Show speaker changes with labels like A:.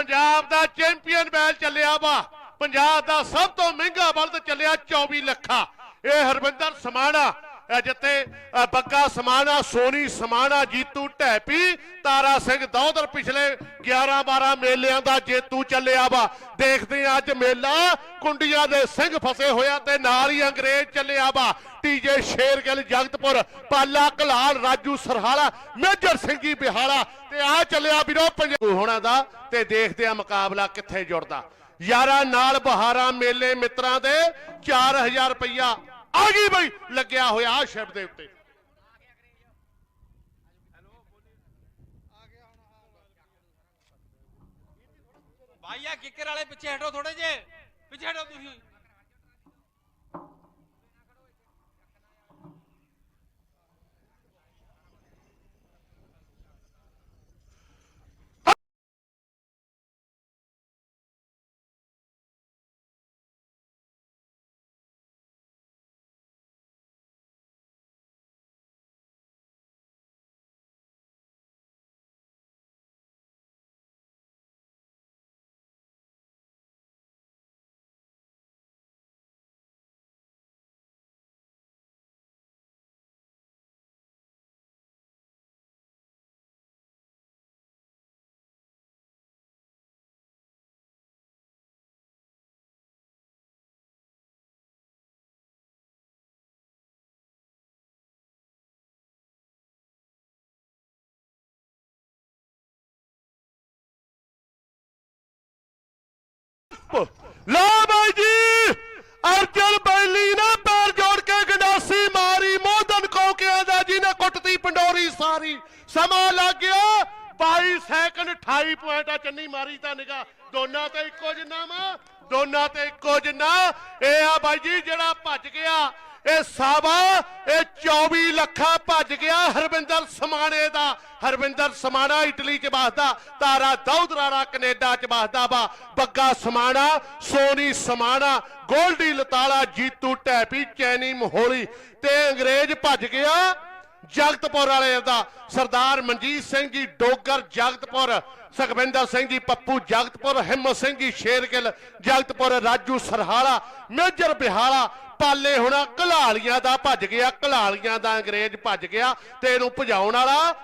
A: ਪੰਜਾਬ ਦਾ champion ਬੈਲ ਚੱਲਿਆ ਵਾ। ਪੰਜਾਬ ਦਾ ਸਭ ਤੋਂ ਮਹਿੰਗਾ ਬਲਦ ਚੱਲਿਆ 24 ਲੱਖਾ। ਇਹ ਹਰਵਿੰਦਰ ਸਮਾਣਾ ਇਹ ਜਿੱਥੇ ਅ, ਬੱਗਾ ਸਮਾਣਾ ਸੋਨੀ ਸਮਾਣਾ ਜੀਤੂ ਢੈਪੀ ਤਾਰਾ ਸਿੰਘ ਦੌਦਰ ਪਿਛਲੇ 11 12 ਮੇਲਿਆਂ ਦਾ ਜੇਤੂ ਚੱਲਿਆ ਵਾ। ਦੇਖਦੇ ਹਾਂ ਅੱਜ ਮੇਲਾ ਕੁੰਡੀਆਂ ਦੇ ਸਿੰਘ ਫਸੇ ਹੋਇਆ ਤੇ ਨਾਲ ਹੀ ਅੰਗਰੇਜ਼ ਚੱਲਿਆ ਵਾ। ਟੀਜੇ ਸ਼ੇਰਗਿੱਲ, ਜਗਤਪੁਰ, ਪਾਲਾ ਕਲਾਲ ਰਾਜੂ, ਸਰਹਾਲਾ, ਮੇਜਰ ਸਿੰਘੀ, ਬਿਹਾਲਾ ਤੇ ਆ ਚੱਲਿਆ ਵੀਰੋ ਪੰਜਾਬ ਹੋਣਾ ਦਾ ਤੇ ਦੇਖਦੇ ਆ ਮੁਕਾਬਲਾ ਕਿੱਥੇ ਜੁੜਦਾ। ਯਾਰਾਂ ਨਾਲ ਬਹਾਰਾਂ ਮੇਲੇ ਮਿੱਤਰਾਂ ਦੇ 4000 ਰੁਪਈਆ ਆ ਗਈ ਬਈ, ਲੱਗਿਆ ਹੋਇਆ ਆ ਸ਼ਿਪ ਦੇ ਉੱਤੇ।
B: ਆਈਆ ਕਿੱਕਰ ਵਾਲੇ ਪਿੱਛੇ ਹਟੋ ਥੋੜੇ ਜੇ ਪਿੱਛੇ ਹਟੋ ਤੁਸੀਂ।
A: ਲਾ ਬਾਈ ਜੀ, ਅਰਜਨ ਬੈਲੀ ਨੇ ਪੈਰ ਜੋੜ ਕੇ ਗੰਡਾਸੀ ਮਾਰੀ, ਮੋਦਨ ਕੋਕਿਆਂ ਦਾ ਜੀ ਕੁੱਟਤੀ ਪੰਡੋਰੀ ਸਾਰੀ। ਸਮਾਂ ਲੱਗ ਗਿਆ 22 ਸੈਕਿੰਡ 28 ਪੁਆਇੰਟ ਆ, ਚੰਨੀ ਮਾਰੀ ਤਾਂ ਨਿਗਾ। ਦੋਨਾਂ ਤੇ ਇੱਕੋ ਜਿੰਨਾ ਵਾ, ਦੋਨਾਂ ਤੇ ਇੱਕੋ ਜਿੰਨਾ। ਇਹ ਆ ਬਾਈ ਜੀ, ਜਿਹੜਾ ਭੱਜ ਗਿਆ ਇਹ ਸਾਵਾ, ਇਹ 24 ਲੱਖਾਂ ਭੱਜ ਗਿਆ ਹਰਵਿੰਦਰ ਸਮਾਣੇ ਦਾ। ਹਰਵਿੰਦਰ ਸਮਾਣਾ ਇਟਲੀ ਚ ਵਸਦਾ, ਤਾਰਾ ਦੌਦ ਕੈਨੇਡਾ ਚ ਵਸਦਾ ਵਾ। ਬੱਗਾ ਸਮਾਣਾ, ਸੋਨੀ ਸਮਾਣਾ, ਗੋਲਡੀ ਲਤਾਲਾ, ਜੀਤੂ ਟੈਪੀ, ਚੈਨੀ ਮਹੋਲੀ ਤੇ ਅੰਗਰੇਜ਼ ਭੱਜ ਗਿਆ ਜਗਤਪੁਰ ਵਾਲੇ ਦਾ। ਸਰਦਾਰ ਮਨਜੀਤ ਸਿੰਘ ਜੀ ਡੋਗਰ ਜਗਤਪੁਰ, ਸੁਖਵਿੰਦਰ ਸਿੰਘ ਜੀ ਪੱਪੂ ਜਗਤਪੁਰ, ਹਿੰਮਤ ਸਿੰਘ ਜੀ ਸ਼ੇਰਗਿੱਲ ਜਗਤਪੁਰ, ਰਾਜੂ ਸਰਹਾਲਾ, ਮੇਜਰ ਬਿਹਾਲਾ ਪਾਲੇ ਹੁਣ ਕਲਾਲੀਆਂ ਦਾ ਭੱਜ ਗਿਆ ਕਲਾਲੀਆਂ ਦਾ ਅੰਗਰੇਜ਼ ਭੱਜ ਗਿਆ, ਤੇ ਇਹਨੂੰ ਭਜਾਉਣ ਵਾਲਾ